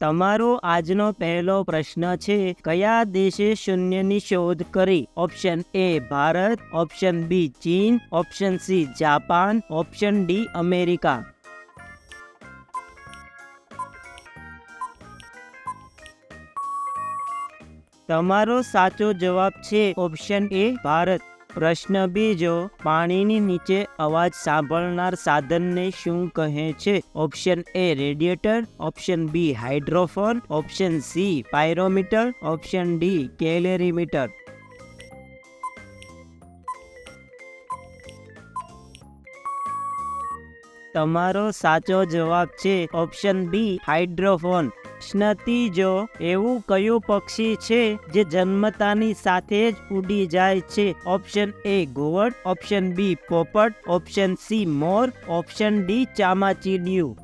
તમારો આજનો પહેલો પ્રશ્ન છે, કયા દેશે શૂન્યની શોધ કરી? Option A Bharat, option B ચીન, option C Japan, option D America. તમારો સાચો જવાબ છે, ઓપ્શન એ ભારત. પ્રશ્ન બીજો, પાણીની નીચે અવાજ સાંભળનાર સાધનને શું કહે છે? Option A radiator, option B hydrophone, option C pyrometer, option D calorimeter. તમારો સાચો જવાબ છે ઓપ્શન બી હાઇડ્રોફોન. ત્રીજો એવું કયું પક્ષી છે જે જન્મતાની સાથે જ ઉડી જાય છે? ઓપ્શન એ ઘુવડ ઓપ્શન બી પોપટ, ઓપ્શન સી મોર, ઓપ્શન ડી ચામાચીડિયું.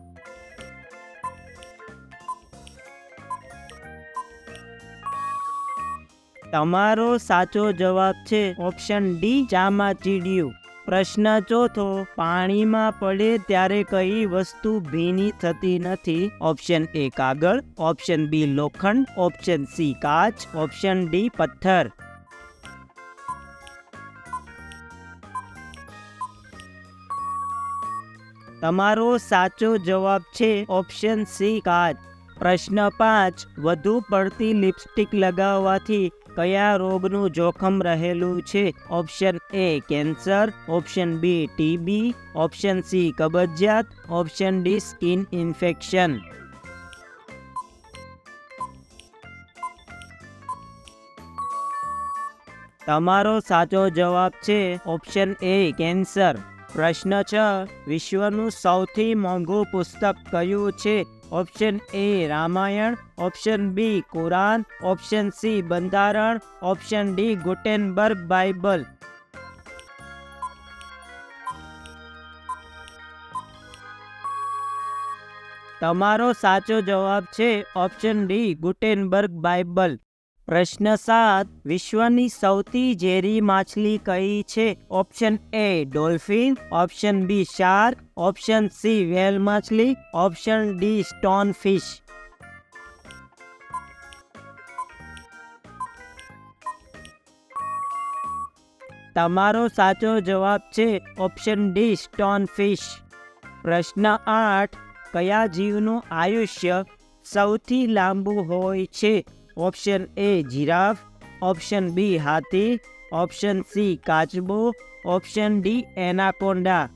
તમારો સાચો જવાબ છે ઓપ્શન ડી ચામાચીડિયું. પ્રશ્ન ચોથો, પાણીમાં પડે ત્યારે કઈ વસ્તુ ભીની થતી નથી? ઓપ્શન એ કાગળ, ઓપ્શન બી લોખંડ, ઓપ્શન સી કાચ, ઓપ્શન ડી પથ્થર. તમારો સાચો જવાબ છે ઓપ્શન સી કાચ. પ્રશ્ન પાંચ, વધુ પડતી લિપસ્ટિક લગાવવાથી કયા રોગનું જોખમ રહેલું છે? Option A cancer, option B TB option C કબજિયાત, ઓપ્શન ડી સ્કિન ઇન્ફેક્શન. તમારો સાચો જવાબ છે ઓપ્શન એ કેન્સર. પ્રશ્ન છ, વિશ્વનું સૌથી મોંઘું પુસ્તક કયું છે? Option A Ramayan, option B Quran, option C બંધારણ, ઓપ્શન ડી ગુટેનબર્ગ બાઇબલ. તમારો સાચો જવાબ છે ઓપ્શન ડી ગુટેનબર્ગ બાઇબલ. પ્રશ્ન સાત. વિશ્વની સૌથી ઝેરી માછલી કઈ છે? Option A dolphin, option B shark, option C whale માછલી, ઓપ્શન ડી સ્ટોન ફિશ. તમારો સાચો જવાબ છે ઓપ્શન ડી સ્ટોન ફિશ. પ્રશ્ન આઠ. કયા જીવનું આયુષ્ય સૌથી લાંબુ હોય છે? Option A giraffe, option B Hathi, option C કાચબો, ઓપ્શન ડી એનાકોન્ડા.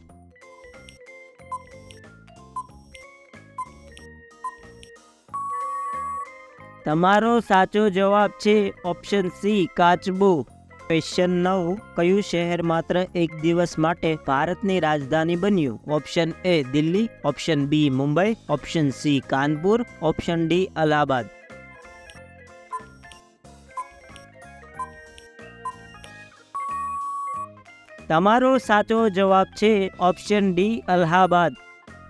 તમારો સાચો જવાબ છે ઓપ્શન સી કાચબો. ક્વેશ્ચન નવ, કયું શહેર માત્ર એક દિવસ માટે ભારતની રાજધાની બન્યું? Option A Delhi, option B Mumbai, option C Kanpur, option D Allahabad. તમારો સાચો જવાબ છે ઓપ્શન ડી અલ્હાબાદ.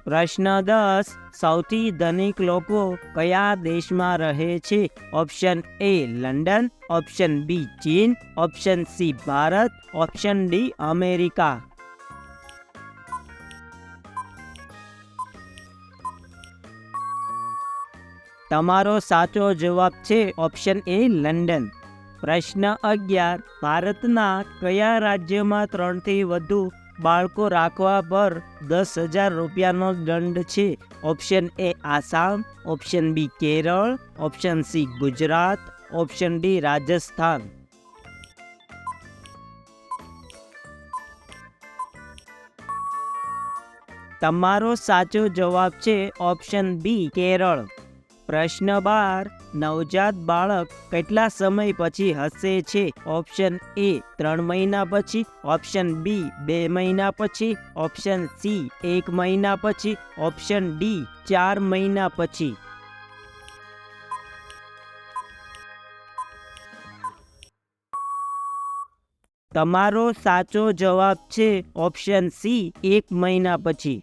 પ્રશ્ન દસ સૌથી ધનિક લોકો કયા દેશમાં રહે છે? Option A London. Option B ચીન. Option C Bharat. Option D America. તમારો સાચો જવાબ છે ઓપ્શન એ લંડન. પ્રશ્ન અગિયાર. ભારતના કયા રાજ્યમાં ત્રણથી વધુ બાળકો રાખવા પર દસ હજાર રૂપિયાનો દંડ છે? Option A Assam, option B Kerala, option C Gujarat, option D Rajasthan. તમારો સાચો જવાબ છે ઓપ્શન બી કેરળ. પ્રશ્ન બાર. નવજાત બાળક કેટલા સમય પછી હસે છે? ઓપ્શન એ ત્રણ મહિના પછી, ઓપ્શન બી બે મહિના પછી, ઓપ્શન સી એક મહિના પછી, ઓપ્શન ડી ચાર મહિના પછી. તમારો સાચો જવાબ છે ઓપ્શન સી એક મહિના પછી.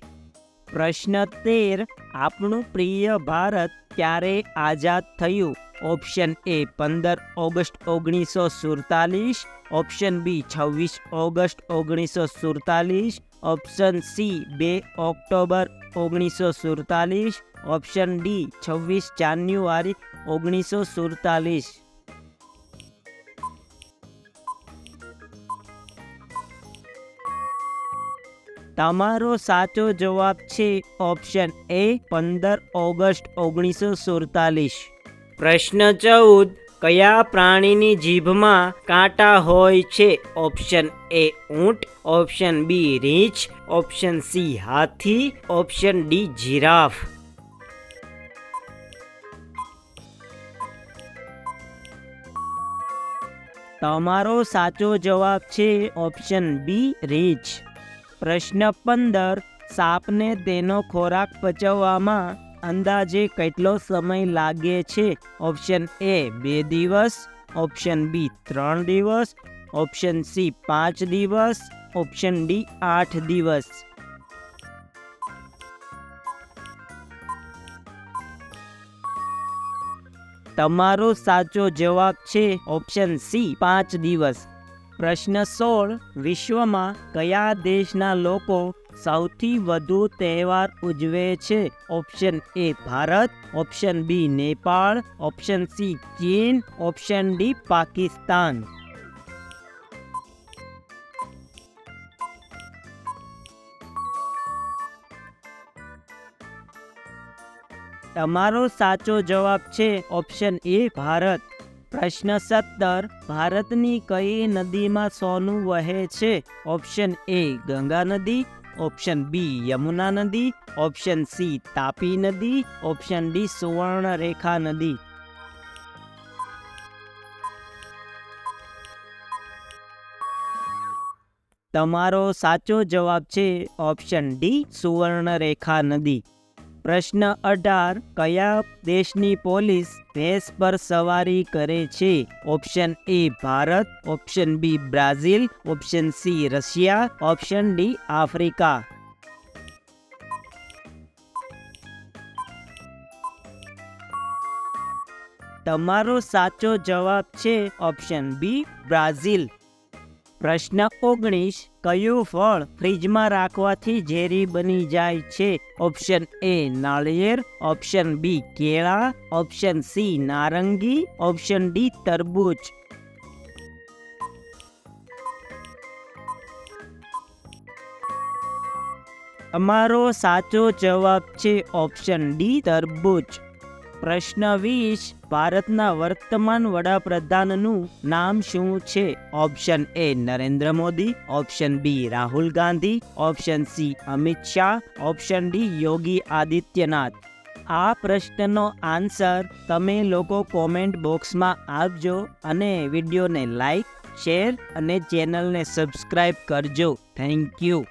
પ્રશ્ન તેર, આપણું પ્રિય ભારત ક્યારે આઝાદ થયું? ઓપ્શન એ પંદર ઓગસ્ટ ઓગણીસો સુડતાલીસ, ઓપ્શન બી છવ્વીસ ઓગસ્ટ ઓગણીસો સુડતાલીસ, ઓપ્શન સી બે ઓક્ટોબર ઓગણીસો સુડતાલીસ, ઓપ્શન ડી છવ્વીસ જાન્યુઆરી ઓગણીસો સુડતાલીસ. તમારો સાચો જવાબ છે ઓપ્શન એ પંદર ઓગસ્ટ ઓગણીસો સુડતાલીસ. પ્રશ્ન ચૌદ કયા પ્રાણીની જીભમાં કાંટા હોય છે? ઓપ્શન એ ઊંટ ઓપ્શન બી રીંછ ઓપ્શન સી હાથી ઓપ્શન ડી જીરાફ. તમારો સાચો જવાબ છે ઓપ્શન બી રીંછ. પ્રશ્ન પંદર. સાપને તેનો ખોરાક પચવવામાં અંદાજે કેટલો સમય લાગે છે? ઓપ્શન એ બે દિવસ, ઓપ્શન બી ત્રણ દિવસ, ઓપ્શન સી પાંચ દિવસ, ઓપ્શન ડી આઠ દિવસ. તમારો સાચો જવાબ છે ઓપ્શન સી પાંચ દિવસ. પ્રશ્ન સોળ. વિશ્વમાં કયા દેશના લોકો સૌથી વધુ તહેવાર ઉજવે છે? Option A Bharat, option B Nepal, option C ચીન, ઓપ્શન ડી પાકિસ્તાન. તમારો સાચો જવાબ છે ઓપ્શન એ ભારત. પ્રશ્ન સત્તર ભારતની કઈ નદીમાં સોનું વહે છે? ઓપ્શન એ ગંગા નદી, ઓપ્શન બી યમુના નદી, ઓપ્શન સી તાપી નદી, ઓપ્શન ડી સુવર્ણરેખા નદી. તમારો સાચો જવાબ છે ઓપ્શન ડી સુવર્ણરેખા નદી. પ્રશ્ન અઢાર, કયા દેશની પોલીસ ભેંસ પર સવારી કરે છે? Option A Bharat, option B Brazil, option C Russia, option D Africa. તમારો સાચો જવાબ છે ઓપ્શન બી બ્રાઝિલ. પ્રશ્ન ઓગણીસ, કયું ફળ ફ્રીજમાં રાખવાથી ઝેરી બની જાય છે? ઓપ્શન એ નાળિયેર, ઓપ્શન બી કેળા, ઓપ્શન સી નારંગી, ઓપ્શન ડી તરબૂચ. અમારો સાચો જવાબ છે ઓપ્શન ડી તરબૂચ. પ્રશ્ન વીસ, ભારતના વર્તમાન વડાપ્રધાનનું નામ શું છે? Option A Narendra Modi, option B Rahul Gandhi, option C Amit Shah, option D Yogi Adityanath. આ પ્રશ્નનો આન્સર તમે લોકો કોમેન્ટ બોક્સમાં આપજો અને વિડીયોને લાઈક, શેર અને ચેનલને સબસ્ક્રાઈબ કરજો. Thank you.